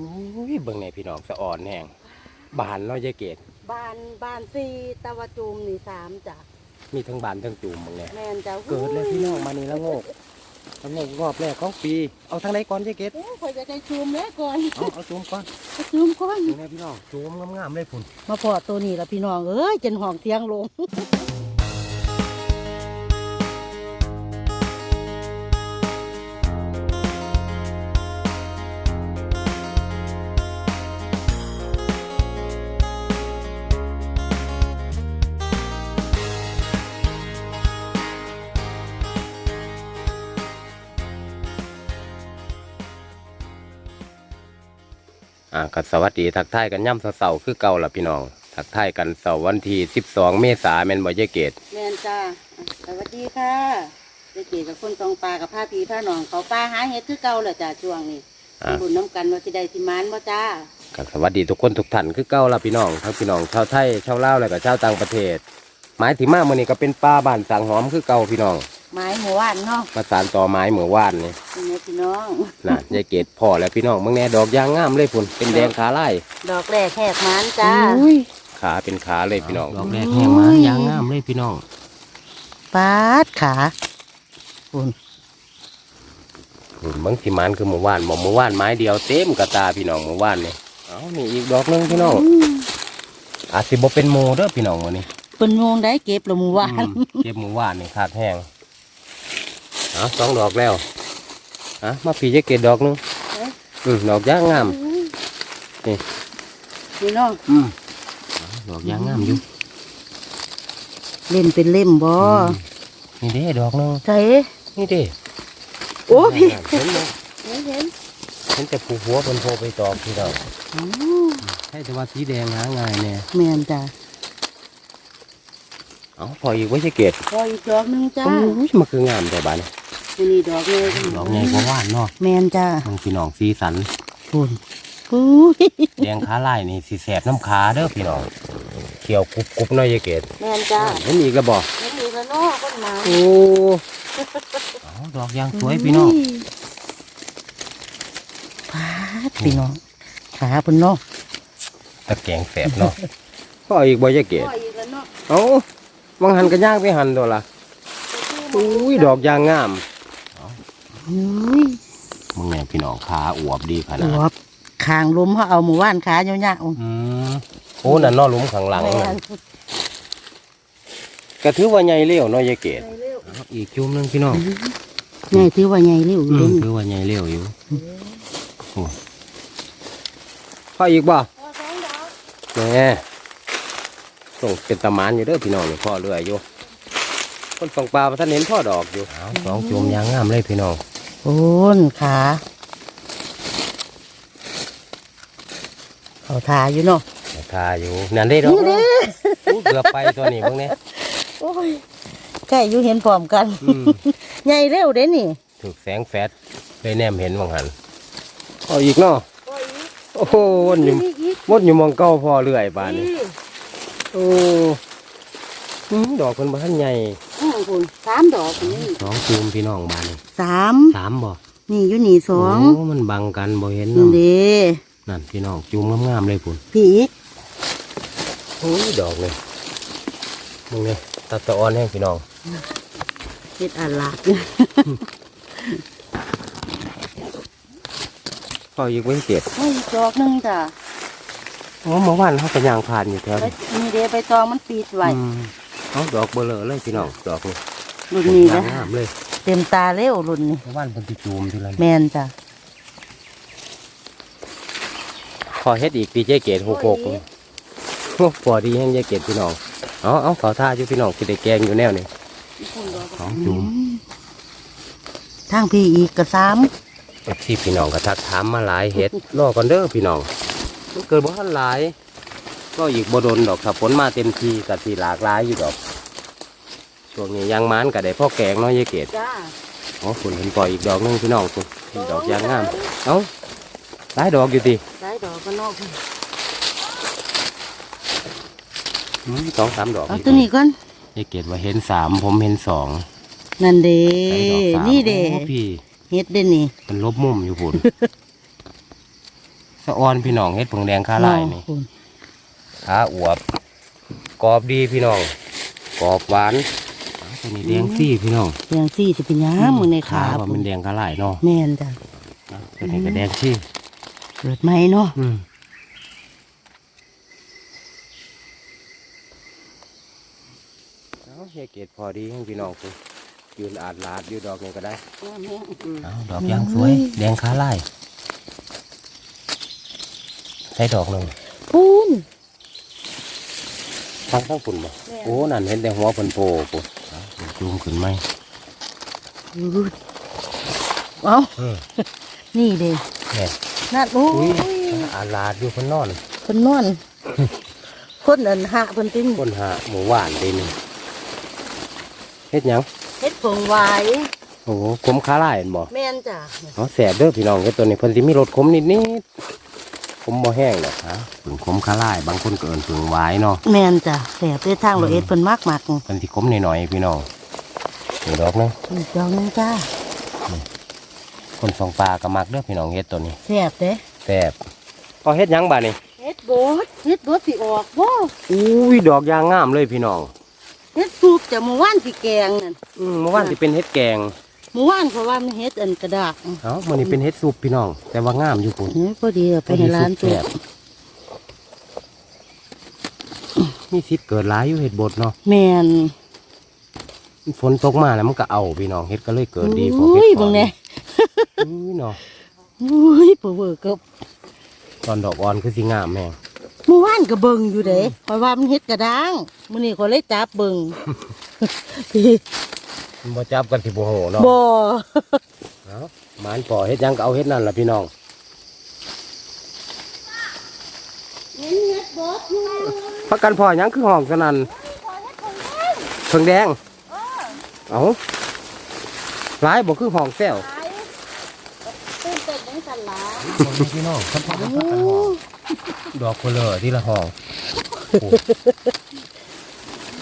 อุ้ยเบิ่งในพี่น้องสะอ่อนแห้งบานเนาะยายเกดบานบานสี่ตะวะจูมนี่สามจ้ะมีทั้งบานทั้งจูมเบิ่งแน่แมนจ้ะเกิดเลยพี่น้องมานี่ละโงกละโงกรอบแรกของปี เอาทางไหนก่อนยายเกดโอ้ยคอยจะได้จูมแล้วก่อนเอาเอาจูมก่อนเอาจูมก่อนนี่นะพี่น้องจูมงามๆเลยพุ่นมาพอตัวนี้ละพี่น้องเอ้ยจนห้องเตียงลง อ่าก็สวัสดีทักทายกันย่ำเสาๆคือเก่าล่ะพี่น้องทักทายกันเสาร์วันที่12 เมษายนแม่นบ่ยายเกดแมนจ้ะสวัสดีค่ะเด็กเก๋กับคนตองปลากับผ้าพีผ้าหนองเขาปลาหาเห็ดคือเก่าแหละจ้ะช่วงนี้อ่า บุญน้ำกันว่าสิได้สิมานบ่จ้าก็สวัสดีทุกคนทุกท่านคือเก่าล่ะพี่น้องทั้งพี่น้องชาวไทยชาวลาวแล้วก็ชาวต่างประเทศ หมายที่มามื้อนี้ก็เป็นป้าบ้านสังหอมคือเก่าพี่น้อง ไม้หมู่ว่านเนาะมาสานต่อไม้เหมือว่านนี่เป็นไงพี่น้อง น่ะยายเกดพ่อแล้วพี่น้องเมื่อแน่ดอกยางงามเลยพุ่นเป็นแดงขาไล่ดอกแรกแหกมานจ้าขาเป็นขาเลยพี่น้องดอกแรกโอ้แห้ยงมายางงามเลยพี่น้องปาดขาคุณหุ่นบางที่มันคือหมู่ว่านบอกหมู่ว่านไม้เดียวเต็มกระตาพี่น้องหมู่ว่านนี่เอานี่อีกดอกหนึงพี่น้องอาจสิบ่เป็นโมเด้อพี่น้องวันนี้เป็นโมงได้เก็บละหมู่ว่านอืมเก็บหมู่ว่านนี่ขาดแห้งเอาสองดอกแล้วอะมาพี่ยายเกดดอกหนึงอืมดอกยางงามพี่น้องอืมดอกยางงามอยู่เล่นเป็นเล่มบ่นี่เด้ดอกหนึงใช่นี่เด้โอ้พี่เห็นไหมเห็นเห็นเห็นแต่ผูหัวบนโพไปตอกพี่น้องอ๋อใช่แต่ว่าสีแดงหาง่ายเนี่ยแม่นจ้ะเอาพออีกไว้จะเกตพออีกดอกหนึงจ้าโอ้ยมันคืองามแต่บ้าน อันนี้ดอกเลยดอกใหญ่กว่าว่านเนาะแม่นจ้ามันพี่น้องสีสันคุณอุ้ยแดงขาลายนี่สีแสบน้ำขาเด้อพี่น้องเขียวกรุบกรุบๆหน่อยยายเกตแม่นจ้าเห็นอีกแล้วบอกเห็นอีกแล้วเนาะคนหมาโอ้เอาดอกยางสวยพี่น้องพาดพี่น้องขาเพิ่นเนาะตะแกงแสบเนาะพออีกบ่ยายเกตพออีกแล้วเนาะเอาวังหันกันย่างไปหันตัวละอุ้ยดอกยางงามอุ้ย มึงเนี่ยพี่น้องขาอวบดีขอนาดวบคางลมเขาเอาหมู่ว่านขาเยาวอืมโอ้นั่นเนอหลุมข้างหลังๆแม่นั่นนก็ถือว่าใหญ่เลี้ยวเนาะยายเกดใหญ่เร็วอีกจุ่มหนึงพี่น้องใหญ่ถือว่าใหญ่เร็วอยู่อืเด้มนถือว่าใหญ่เลี้ยวอยู่โอ้พออีกบ่แหม่ส่งเป็นตะหมานอยู่เด้อพี่น้องนี่พ่อเรื่อยอยู่คนส่งปลาพระท่านเห็นพ่อดอกอยู่สองจุ่มยางงามเลยพี่น้อง โอ้นขาเขาทาอยู่เนาะทาอยู่นั่นได้ดอกนี่เด้อู้เกือบไปตัวนี้พวกนี้โอ้ยแค่อยู่เห็นพร้อมกันอืมใหญ่เร็วเด้นี่ ถูกแสงแฟดเลยแนมเห็นวังหันพออีกเนาะโอ้โหวนอยู่วนอยู่หมองเก้าพ่อเรื่อยปานนี้โอ้อืมดอกคนบ้านใหญ่อืม คุณสามดอกนี่สองจูมพี่น้องบ้านนี่สามสามบ่นี่อยู่นี่สองโมันบังกันบ่เห็นนี่เนาะเด้นั่นพี่น้องจูมงามๆเลยพุ่นพี่อีกโอ้ยดอกเลยมึงเนี่ยตัดตะออนแห้งพี่น้องเฮ็ดอันละพออีกเว้นเจ็ดโอ้ยดอกหนึงจ้ะโอ้เมื่อวานเขาก็ย่างผ่านอยู่แถวไปนี้นี่เด้ไปตองมันปีดไว้อืม เอาดอกเบลอเลยพี่น้องดอกนี่รุ่นนี้ย่านะงงามเลย เต็มตาเร็วรุ่นนี้เมื่อวานเป็นที่จูมทีละแมนจ้ะพอเฮ็ดอีกปีเจเกตหกหกโอ้พอดีแห้งเจเกตพี่น้องเอาเอาเขาท่าอยู่พี่น้องสิได้แกงอยู่แนวนี้สองจูมทางพี่อีกก็สามเอฟซีพี่น้องก็ทักถามมาหลายเฮ็ดรอก่อนเด้อพี่น้องมันเกิดบ่ทันหลาย ก็อีกบ่โดนดอกถ้าฝนมาเต็มทีก็สิหลากหลายอยู่ดอก ช่วงนี้ยางมันก็ได้พ่อแกงเนาะยายเกดจ้าอ๋อคุณเห็นปล่อยอีกดอกหนึงพี่น้องคุณนี่ดอกยางงามเอ้าหลายดอกอยู่ติได้ดอกก็นอกอืมสองสามดอกเอาตัวนี้ก่อน ยายเกดว่าเห็นสามผมเห็นสองนั่นเด้ใส่ดอกสามนี่เด้โอ้พี่ เฮ็ดเด้นี่เป็นลบมุมอยู่พุ่น สะออนพี่น้องเฮ็ดผงแดงขาลายนี่คุณขาอวบกรอบดีพี่น้องกรอบหวานอ้าว ตัวนี้แดงซี่พี่น้องแดงซี่จะเป็นยังมือในขาว่ามันแดงขาลายเนาะแม่นจ้ะอ้าวตัวนี้ก็แดงซี่เกิดไหมเนาะเอาเฮียเกตพอดีให้พี่น้องคุณยืนอาดลาดอยู่ดอกนี้ก็ได้เอาดอกยางสวย แดงขาลายใส่ดอกหนึ่งพูนทั้งทั้งฝุ่นบ่โอ้ นั่นเห็นแต่หัวเพิ่นโผล่ปุ๊ จูมขึ้นไหมอู้เอาเออนี่เด้แม่นั่นโอ้อุ้ยยอาลาดอยู่เพิ่นนอนเพิ่นนอนคนอันหะเพิ่นติ้งคนหาหมูหวานเดนี่เฮ็ดหยังเฮ็ดผงหวายโอ้โหขมขาลายเห็นบ่แม่นจ้ะเอาแสบเด้อพี่น้องเฮ็ดตัวนี้เพิ่นสิมีรสขมนิดนิดขมบ่แห้งดอกฮะผึ่งขมขาลายบางคนก็เอิ้นผึ่งหวายเนาะแม่นจ้ะแสบด้วยทางโรเอ็ดเพิ่นมากมากเพิ่นสิขมหน่อยๆพี่น้อง นี่ดอกเนาะอีกดอกหนึงจ้าคนสองปลาก็มักเด้อพี่น้องเฮ็ดตัวนี้แสบเด้แซ่บพอเฮ็ดหยังบาดนี่เฮ็ดบดเฮ็ดบดสิออกบ่อุ้ยดอกยางงามเลยพี่น้องเฮ็ดสูบจากเมื่อวานสิแกงนั่นอืมเมื่อวานสิเป็นเฮ็ดแกงเมื่อวานเพราะว่ามันเฮ็ดอันกระดาษเอ้ามื้อนี้เป็นเฮ็ดซุปพี่น้อง แต่ว่างามอยู่พุ่นเฮ้ยพอดีเอาไปในร้านแซ่สูบมีสิทธิ์เกิดหลายอยู่เฮ็ดบดเนาะแม่น ฝนตกมาแล้วมันก็เอาพี่น้องเฮ็ดก็เลยเกิดดีกว่าอุ้เฮ็ยดก่เบิ่อนงแน่อุ้ยเนาะอุ้ยเปื่อเวอร์กับตอนดอกอ่อนคือสิงามแม่งเมื่อวานก็เบิ่งอยู่เด้เพราะว่ามันเฮ็ดกระด้างมื้อนี้ก็เลยจับเบิ่งพี่มันบ่จับกันสิบ่โหเนาะบ่เอ้าหมานปอเฮ็ดหยังก็เอาเฮ็ดนั่นล่ะพี่น้องเฮ็ดบดอยู่พักกันพอหยังคือห้องสนั่นเพิ่งแดง เอ้าหลายบ่คือห้องแซวตื่นเต้นจังซั่นล่ะพี่น้องครับพักกันห้องดอกเพลอที่ละห้อง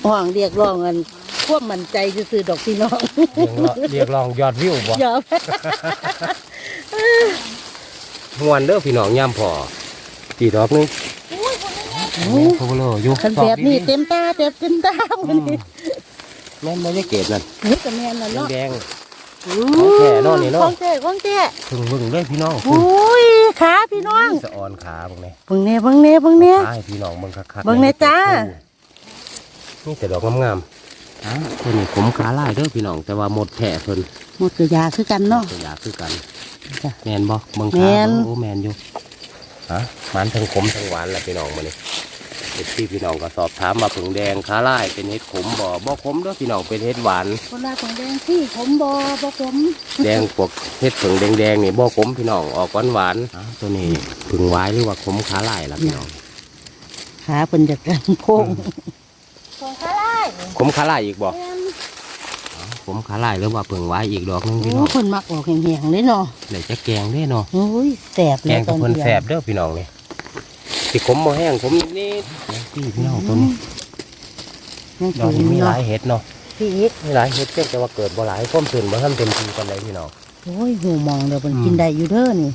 ห่วงเรียกร้องกันความมั่นใจซื่อๆดอกพี่น้อง เรียกร้องยอดวิวบ่ยอมม่วนเด้อพี่น้องยามพอตีดอกหนึงเพลออยู่คันแบบนี้เต็มตาเต็มเต็มตาอืมื้อมนี้ แม่นบ่ได้เกตนั่นนี่ก็แม่นแล้วเนาะแดงของแท้เนาะนี่เนาะของแท้ของแท้ๆถึงเบิ่งเลยพี่น้องอุ้ยขาพี่น้องสะออนขาเบิ่งนี่เบิ่งแน่เบิ่งแน่เบิ่งแน่ขาให้พี่น้องเบิ่งคักๆเบิ่งแน่จ้านี่แต่ดอกงามๆอ้าวตัวนี้ผมขาลายเด้อพี่น้องแต่ว่าหมดแผลเพิ่นหมดกระยาคือกันเนาะตัวอยากคือกันจ้ะแมนบ่เบิ่งแม่ขานเบิ่งโอ้แมนอยู่ฮะมันทั้งขมทั้งหวานแหละพี่น้องมื้อนี้ เฮ็ดพี่พี่น้องก็สอบถามมาผึ่งแดงขาลายเป็นเห็ดขมบ่บ่ขมเด้อพี่น้องเป็นเห็ดหวานคนละของแดงที่ผมบ่บ่ผมแดงพวกเห็ดผึ่งแดงๆนี่บ่ขมพี่น้องออกหวานหวานๆอ้าวตัวนี้ผึ่งหวายหรือว่าขมขาลายล่ะพี่น้องขาเพิ่นจะกันโค้งของขาลายขมขาลายอีกบ่ขมขาลายหรือว่าผึ่งหวายอีกดอกหนึงพี่น้โอ้องเพิ่นมักออกแห้งๆเลยเนาะเดี๋ยวจะแกงเด้เนาะโอ้ยแสบแกเลยงกับเพิ่นแสบเด้อพี่น้องนี่ สิขมบ่แห้งขมนิดๆพี่พี่น้องตัวนี้ยังดอกกินี้นมีหเนาะลายเห็ดเนาะพี่อีกมีหลายเห็ดเพียงแต่ว่าเกิดบ่หลายความตื่นบ่ทันเต็มที่ปานใดพี่น้องโอ้ยหูมองเดี๋ยวเพิ่นกินได้อยู่เด้อนี่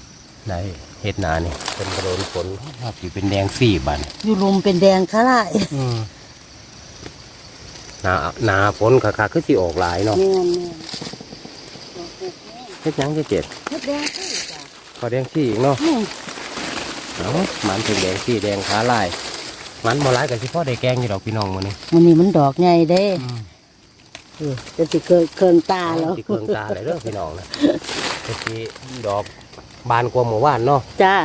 ได้เห็ดหนานี่เป็นกระโดนฝนครับสิเป็นแดงสี่บันอยู่ลมเป็นแดงขาลายหนาหนาฝนคักๆคือสิออกหลายเนาะแม่นเฮ็ดหยังจะเจ็ดๆเฮ็ดแดงคือจ้ะขอแดงสี่อีกเนาะอืม เอ้ามันเป็นแดงสี่แดงขาลายมันบ่หลายก็สิพอได้แกงอยู่ดอกพี่น้องมื้อนี้มันนี่มันดอกใหญ่เด้เออจะสิเกินเกินตาแล้วสิเคืองตาเลยเด้อพี่น้องนะเฮ็ดสิดอกบานกว่าหมู่บ้านเนาะจ้า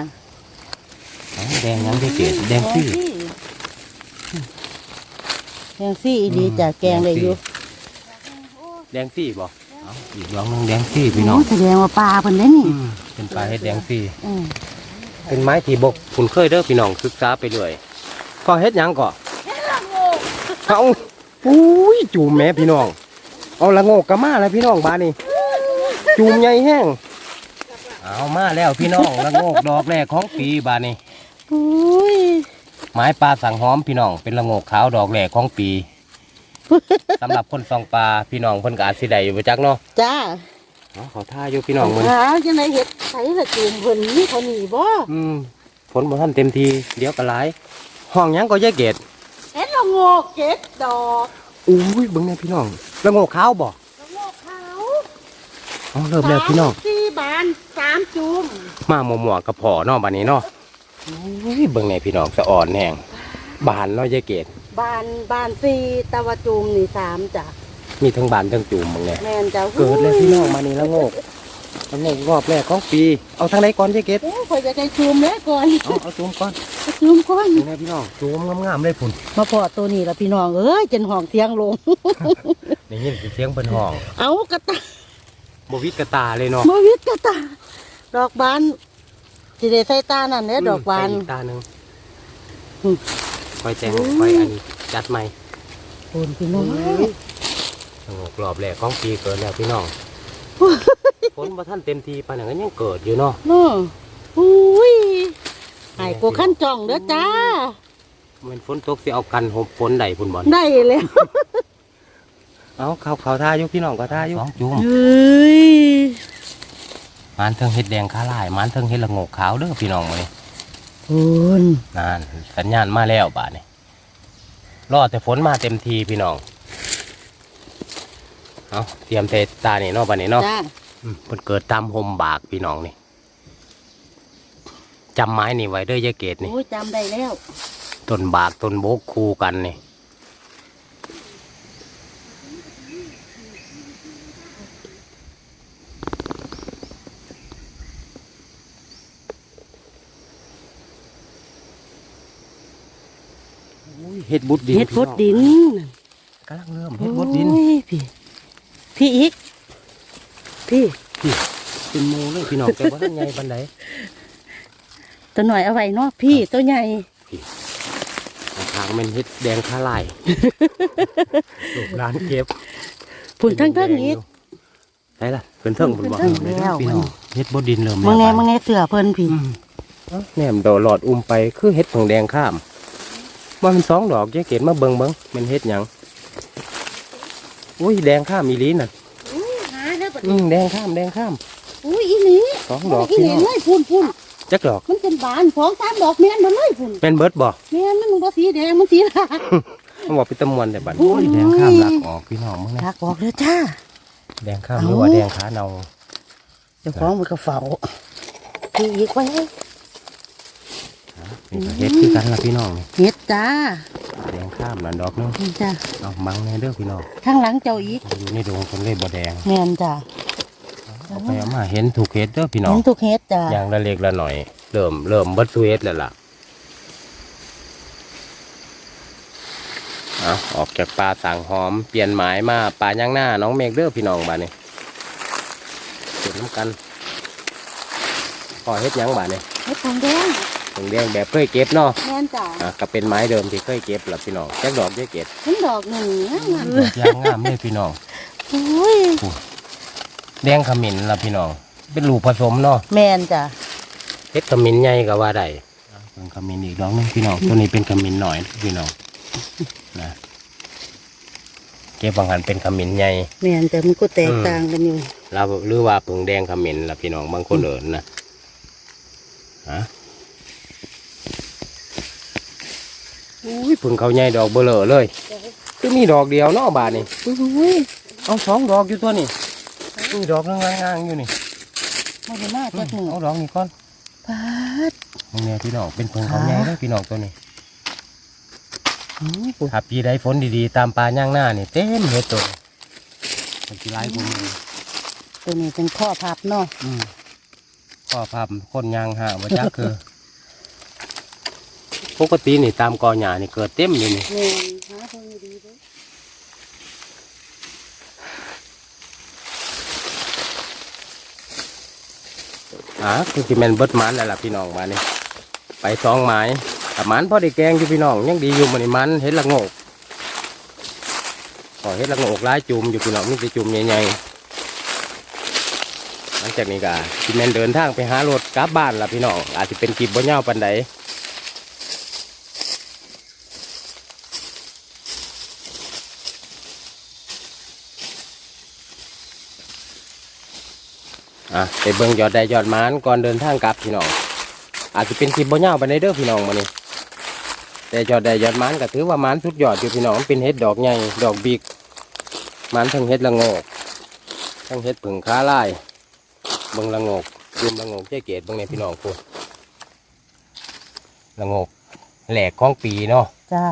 เอ้าแดงหยังจะเจ็ดแดงสี่แดงซี่อีดีจ้ะแกงเลยอยู่แดงสี่บ่เอ้าอีกดอกหนึงแดงสี่พี่น้องโแสดงว่าปลาเพิ่นเด้นี่อืมเป็นปลาเฮ็ดแดงสี่อืม เป็นไม้ที่บกคุณเคยเด้อพี่น้องศึกษาไปเรื่อยก็เฮ็ดหยังก่อเอาอุ้ยจูมแม่พี่น้อง เอาละโงกกะมาแล้วพี่น้องบาดนี้จูมใหญ่แห้งเอามาแล้วพี่น้องละโงกดอกแรกของปีบาดนี้อุ้ยไม้ปลาสังหอมพี่น้องเป็นละโงกขาวดอกแรกของปีสำหรับคนซองปลาพี่น้องเพิ่นก็อาจสิได้อยู่บ่จักเนาะจ้าเอา ขอท่าอยู่พี่น้องมื้อนี้หาจังไดเฮ็ดไสละจูมเพิ่นมีเท่านี้บ่อืมนบ่ทันเต็มที เดี๋ยวก็หลายห้องหยังก็ยายเกดเห็นละโงกเก็ดดอกอุ้ยเบิ่งแน่พี่น้องแล้วโง่ขาวบ่ละโงกขาวเอาเริ่มแล้วพี่น้องสามสี่บานสามจุ่มมาหมัวๆกับพ่อเนาะบัดนี้เนาะอุ้ยเบิ่งแน่พี่น้องสะอ่อนแห้งบานเนาะยายเกดบานบานสี่แตะวาจุ่มนี่สามจ้ะ มีทั้งบานทั้งจูมเบิ่งแน่แม่นจ้ะเกิดเลยพี่น้องมานี่ละโงกละโงกรอบแรกของปี เอาทางไหนก่อนยายเกดโอ้ยคอยจะใจจุ่มแล้วก่อนเอาเอาจูมก่อนจุ่มก่อนนี่แน่พี่น้องจูมงามๆเลยพุ่นมาพอตัวนี้ละพี่น้องเอ้ยจนห้องเสียงลง ได้ยินเสียงเพิ่นห้องเอากระตาบ่วิดกระตาเลยเนาะมาวิทย์กระตาดอกบานสิได้ใส่ตานั่นแหละดอกบานใส่กตาหนึงอืม คอยแต่งคอยอันนี้จัดใหม่คุณพี่น้องส งบรอบแรกของปีเกิดแล้วพี่น้องฝนบ่ทันเต็มทีปานนั้นก็ยังเกิดอยู่เนาะเนาะอุ้ยหายกูขั้นจ่องเด้อจ้าแมันฝนตกสิเอากันหบฝนใดพุ่นบ่อนได้แล้วเอาเขาเขาท่าอยู่พี่น้องก็ท่าอยู่สองจุ่มเฮ้ยมันเทิงเฮ็ดแดงขาลายมันเทิงเฮ็ดละโงกขาวเด้อพี่น้องมื้อนี้คุณนั่นสัญญาณมาแล้วบาดนี้รอแต่ฝนมาเต็มทีพี่น้อง เอาเตรียมเตะตานี่เนาะบัดนี้เนาะจ้าอืมเพิ่นเกิดตามห่มบากพี่น้องนี่จำไม้นี่ไว้เด้อยายเกดนี่โอ้ยจำได้แล้วต้นบากต้นโบกคู่กันนี่อุ้ยเฮ็ดบุดดินเฮ็ดพดดินกำลังเริ่มเฮ็ดบุดดินโอ้ยพี่ พี่อีกพี่เป็นโมเลยพี่น้องแต่ว่าท่านใหญ่ปานใดตัวหน่อยเอาไว้เนาะพี่ตัวใหญ่ทางมันเฮ็ดแดงคาลายลูกร้านเก็บผุนทั้งทั้งนี้ใช่ล่ะเพิ่นเทิงเพิ่นบอกเพิ่นเทิงแล้วพี่น้องเฮ็ดบดดินเริ่มมึงแน่แล้วมึงแน่เสือเพิ่นพี่อืมเอ้าแหนมโดดหลอดอุ้มไปคือเฮ็ดผงแดงข้ามว่ามันสองดอกแยกเกตมาเบิ่งเบิ่งมันเฮ็ดหยัง อุ้ยแดงข้ามอีหลีน่ะอุ้ยหาแล้วบัดอืมแดงข้ามแดงข้ามอุ้ยอีหลีสองดอกอีพี่หลีน้องเลยพุ่นพุ่นจักดอกมันเป็นบานสองสามดอกแม่นมาเลยพุ่นเป็นเบิดบ่แม่นมันบ่สีแดงมันสีลามันบอกเป็นตะมวนแต่บัดโอ้ยแดงข้ามลักออกพี่น้องมึงนะทักออกเลยจ้า แดงข้ามเอ้าหรือว่าแดงขาเนาเจ้าของมันก็เฝ้าพี่อีกไว้นี่ก็เฮ็ดคือกันล่ะพี่น้องนี่เฮ็ดจ้าแดง ข้ามนั่นดอกนึงนี่จ้าเอาบังแน่เด้อพี่น้องข้างหลังเจ้าอีกอยู่ในดงคนเลยบ่แดงแม่นจ้าเอาไปเอามาเห็นถูกเฮ็ดเด้อพี่น้อเห็งนทุกเฮ็ดจ้าอย่างละเล็กละหน่อย เริ่มเริ่มเบิดซูเฮ็ดแล้วล่ะเอาออกจากปลาสังหอมเปลี่ยนหมายมาปลาย่างหน้าน้องเมฆเด้อพี่น้องบาดนี้เก็บน้ำกันพอเฮ็ดหยังบาดนี้เฮ็ดทางแดง ถึงแดงแบบเคยเก็บเนาะแม่นจ้าอะก็เป็นไม้เดิมที่เคยเก็บล่ะพี่น้องแจ็คดอกเยอะเก็บเห็นดอกหนึ่งงามดอกยางงามเลยพี่น้องๆโอ้ยแดงขมิ้นล่ะพี่น้อง เป็นลูกผสมเนาะแม่นจ้าเฮ็ดขมิ้นใหญ่ก็ว่าได้เป็นขมิ้นอีกดอกหนึงพี่น้องตัวนี้เป็นขมิ้นหน่อยพี่น้องนะเก็บบางหันเป็นขมิ้นใหญ่แม่นแต่มันก็แตกต่างกันอยู่เราหรือว่าผงแดงขมิ้นล่ะพี่น้องบางคนเอินนะฮะ อุ้ยผงเขาใหญ่ดอกเบลอเลยคือมีดอกเดียวเนาะบาทนี่อุ้ยเอาสองดอกอยู่ตัวนี่มีดอกนึงงางๆอยู่นี่มาได้มาจักหนึ่งเอาดอกนี่ก่อนปาดมึงเนี่ยพี่น้องเป็นผงเขาใหญ่เลยพี่น้องตัวนี้อื้อปุ๊ถ้าปีใดฝนดีๆ ตามปลาย่างหน้านี่เต็มเห็ดตัวมันสิไล่ผมเลยตัวนี้เป็นข้อพับเนาะอืมก็ภาพคนยางหาว่าจักคือ ปกตินี่ตามกอหญ้านี่เกิดเต็มอยู่นี่แม่นหาเพิ่นดีเด้ออะคือสิแมนเบิดหมันแล้วล่ะพี่น้องมานี่ไปสองไม้แต่มันพอได้แกงอยู่พี่น้องยังดีอยู่มันนี่มันเห็ดละโงกพอเห็ดละโงกร้ายจุ่มอยู่พี่น้องมีแต่จุ่มใหญ่ๆหลังจากนี้ก็สิแมนเดินทางไปหารถกลับบ้านล่ะพี่น้องอาจจะเป็นกีบบ่เน่าวปันใด อะไปเบิ่งยอดได้ยอดหมันก่อนเดินทางกลับพี่น้อง อาจจะเป็นคลิปบ่ยาวไปในเด้อพี่น้องมื้อนี้แต่ยอดได้ยอดมันก็ถือว่ามันสุดยอดอยู่พี่น้องมันเป็นเห็ดดอกใหญ่ดอกบิ๊กมันทั้งเห็ดละโงกทั้งเห็ดผึ่งค้าลายเบิ่งละโงกยืมละโงกเจ๊เกตเบิ่งในพี่น้องพูดละโงกแหลกของปีเนาะจ้า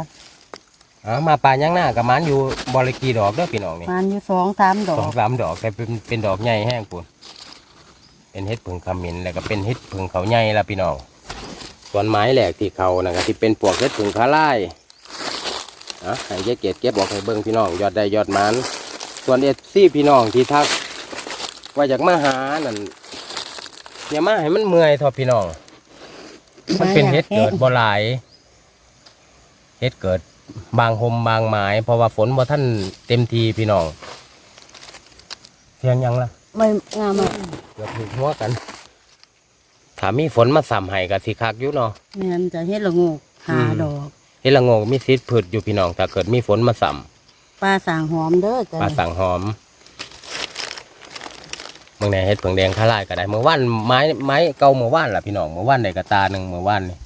อ่ามาป่ายังหน้ากับมันอยู่บริกีดอกเด้อพี่น้องนี่มันอยู่สองสามดอสองกสามดอกแต่เป็นเป็นดอกใหญ่แห้งปุ่น เป็นเห็ดผึ่งขมิ้นแล้วก็เป็นเห็ดผึ่งเขาใหญ่ละพี่น้องส่วนไม้แหลกที่เขานะครับที่เป็นปวกเห็ดผึ่งขาไลายอะให้เจ๊เกตเก็บบอกให้เบิ่งพี่น้องยอดได้ยอดมันส่วนเอฟซี่พี่น้องที่ทักว่าอยากมาหานั่นอย่ามาให้มันเมื่อยเทอะพี่น้องมันเป็นเห็ดเกิดบ่หลายเฮ็ดเกิดบางหมบางหมายเพราะว่าฝนบ่ท่านเต็มทีพี่น้องเสียงยังล่ะ ไม่งามอะเกือบถูกหัวกันถ้ามีฝนมาส่ำให้ก็สิคักอยู่เนาะแม่นจะเฮ็ดละโงกหาอืมดอกเฮ็ดละโงกมีสิทธิ์พืชอยู่พี่น้องถ้าเกิดมีฝนมาส่ปลาสางหอมเด้อจ้ะำปลาสั่งหอมเมื่อไหนเฮ็ดเผิงแดงข้าลายก็ได้เมื่อวานไม้ไม้เก่าเมื่อวานล่ะพี่น้องเมื่อวานได้กระตาหนึ่งเมื่อวานนี่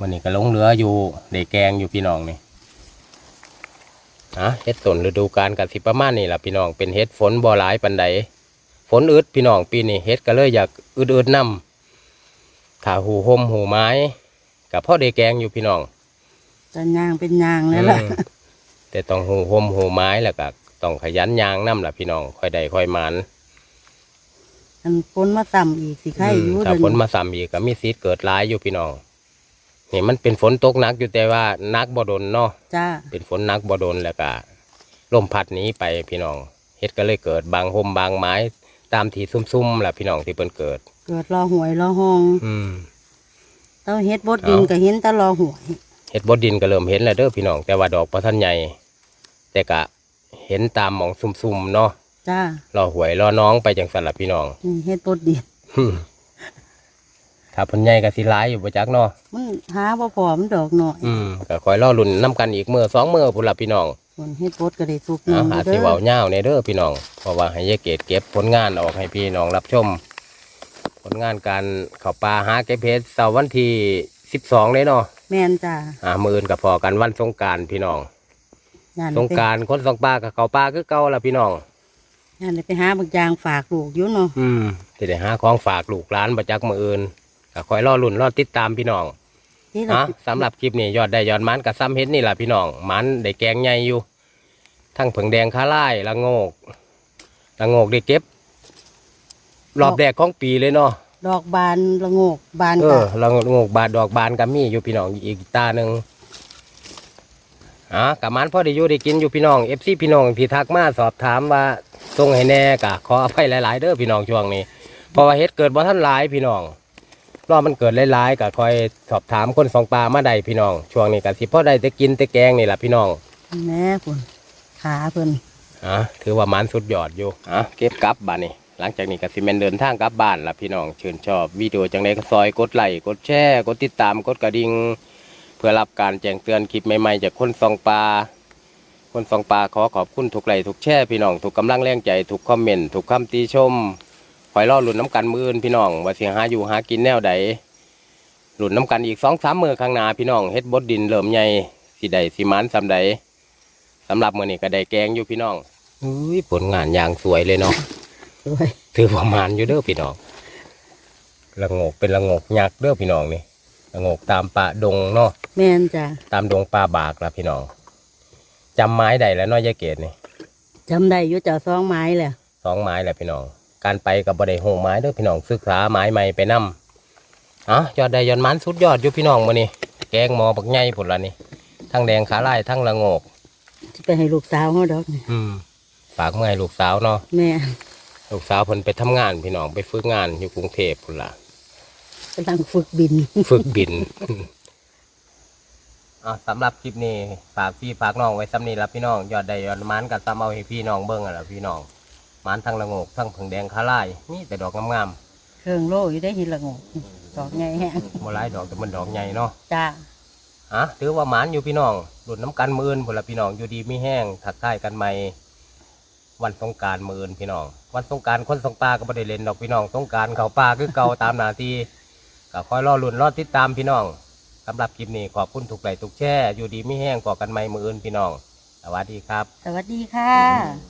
วันนี้ก็ลงเรืออยู่ได้แกงอยู่พี่น้องนี่ อะเฮ็ดต้นฤดูกาลกันสิประมาณนี้ล่ะพี่น้องเป็นเฮ็ดฝนบ่หลายปานใดฝนอึดพี่น้องปีนี้เฮ็ดก็เลยอยากอึดๆนํถ้าหูห่มหูไม้กับพ่อได้แกงอยู่พี่น้องจะยางเป็นยางแล้วล่ะอืมแต่ต้องหูห่มหูไม้แล้วก็ต้องขยันยางนํล่ะพี่น้องค่อยได้ค่อยหมันอันฝนมาต่ำอีกสิไข่อยู่ถ้าเดี๋ยวฝนนี้มาซ้ำอีกก็มีสิทธิ์เกิดหลายอยู่พี่น้อง นี่มันเป็นฝนตกหนักอยู่แต่ว่าหนักบ่ดนเนาะจ้าเป็นฝนหนักบ่โดนแล้วก็ลมพัดหนี้ไปพี่น้องเฮ็ดก็เลยเกิดบางห่มบางไม้ ตามที่ซุ่มๆล่ะพี่น้องที่เพิ่นเกิด เกิดรอหวยรอห้องอืม เต้าเฮ็ดบดดินเอา ก็เห็นแตรอหวยเฮ็ดบดดินก็เริ่มเห็นแล้วเด้อพี่น้องแต่ว่าดอกบ่ทันใหญ่แต่ก็เห็นตามหมองซุ่มๆเนาะจ้ารอหวยรอน้องไปจังซั่นล่ะพี่น้อง นี่เฮ็ดบดดินอืม ถ้าเพิ่นใหญ่ก็สิหลายอยู่บ่จักเนาะมันหาบ่พอมันดอกหน่อยอืมก็คอยรอลุ้นนํกันอีกมื้อสองมื้อพุ่นล่ะพี่น้องส่วนเฮ็ดบดก็ได้สุกหนึอางหาเด้สิอเว้าวยาวในเด้อพี่น้องเพราะว่าให้ยายเกดเก็บผลงานออกให้พี่น้องรับชม ผลงานการเข้าป่าหาเก็บเพชรเสาร์วันที่สิบสองเลยเนาะแม่นจ้าอ่ามืออื่นกับพอกันวันสงกรารพี่น้องย่านสได้งไปกรารคนสองป่ากับเขาป่าคือเก่าละพี่น้องย่านได้ไปหาบางอย่างฝากลูกอยู่เนาะอืมจะได้หาของฝากลูกหลานประจักมืออื่น ก็คอยรอลุ่นรอติดตามพี่น้องนี่เราอะสำหรับคลิปนี้ยอดได้ยอดมันกับซ้ำเฮ็ดนี่แหละพี่น้องมันได้แกงใหญ่อยู่ ทั้งผึ่งแดงข้าไล่ละโงกละโงกได้เก็บ รอบแรกของปีเลยเนาะ ดอกบานละโงกบานเอก็อละโงกบานดอกบานก็มีอยู่พี่น้องอีกตาหนึ่งอะกับมันพ่อได้อยู่ได้กินอยู่พี่น้องเอฟซีพี่น้องที่ทักมาสอบถามว่าทรงให้แน่กะขออภัยหลาย ๆ เด้อพี่น้องช่วงนี้เพราะว่าเฮ็ดเกิดบ่ท่านหลายพี่น้อง รอบมันเกิดหลายๆก็คอยสอบถามคนสองปลามาได้พี่น้อง ช่วงนี้ก็สิพ่อได้แต่กินแต่แกงนี่แหละพี่น้องแม่คุณขาเพิ่นอะถือว่ามันสุดยอดอยู่อะเก็บกลับบ้านนี่หลังจากนี้ก็สิแม่นเดินทางกลับบ้านละพี่น้องชื่นชอบวิดีโอจังไดก็ซอยกดไลค์กดแชร์กดติดตามกดกระดิ่งเพื่อรับการแจ้งเตือนคลิปใหม่ๆจากคนซองปลาคนซองปลาขอขอบคุณทุกไลค์ทุกแชร์พี่น้องทุกกำลังแรงใจทุกคอมเมนต์ทุกคำติชม คอยรอหลุนน้ำกันมืออื่นพี่น้องว่าสิหาอยู่หากินแนวใดหลุนน้ำกันอีกสองสามมือข้างหน้าพี่น้องเฮ็ดบดดินเริ่มใหญ่สิใดสิมันสำใดสำหรับมื้อนี้ก็ได้แกงอยู่พี่น้องอุ้ยผลงานอย่างสวยเลยเนาะสวยถือประมาณอยู่เด้อพี่น้องละโงกเป็นละโงกยักษ์เด้อพี่น้องนี่ละโงกตามป่าดงเนาะแม่นจ้าตามดงป่าบากละพี่น้องจำไม้ใดแล้วเนาะยายเกดนี่จำได้อยู่เจ้าซองไม้แหละสองไม้แหละพี่น้อง การไปกับบไดโหงไม้เด้อพี่น้องศึกษาไม้ใหม่ไปนำอะยอดได้ยอดมันสุดยอดอยู่พี่น้องมื้อนี้แกงหมอบักใหญ่พุ่นละนี่ทั้งแดงขาลายทั้งละโงกสิไปให้ลูกสาวเฮาดอกนี่อืมฝากเมื่อให้ลูกสาวเนาะแม่ลูกสาวเพิ่นไปทำงานพี่น้องไปฝึกงานอยู่กรุงเทพพุ่นละกำลังฝึกบิน ฝึกบินอะสำหรับคลิปนี้ฝากพี่ฝากน้องไว้ซ้ำนี้ละพี่น้องยอดได้ยอดมันกับซ้ำเอาให้พี่น้องเบิ้งอะล่ะพี่น้อง มันทั้งละโงกทั้งผึ่งแดงคาลายนี่แต่ดอกงามเครื่องโลอยู่ได้หินละโงกดอกใหญ่แฮงๆโมลายดอกแต่มันดอกใหญ่เนาะจ้าอะถือว่าหมันอยู่พี่น้องหลุดน้ำกันมืออื่นพุ่นละพี่น้องอยู่ดีไม่แห้งถักทายกันใหม่วันสงกรารมืออื่นพี่น้องวันสงกรารคนสงปลาก็ไม่ได้เล่นดอกพี่น้องสงกรารเขาปลาคือเก่าตามหนาทีก็คอยรอลุ้นรอติดตามพี่น้องสำหรับคลิปนี้ขอบคุณทุกไลค์ทุกแช่ อยู่ดีไม่แห้งก่อกันไม่มืออื่นพี่น้องสวัสดีครับ สวัสดีค่ะ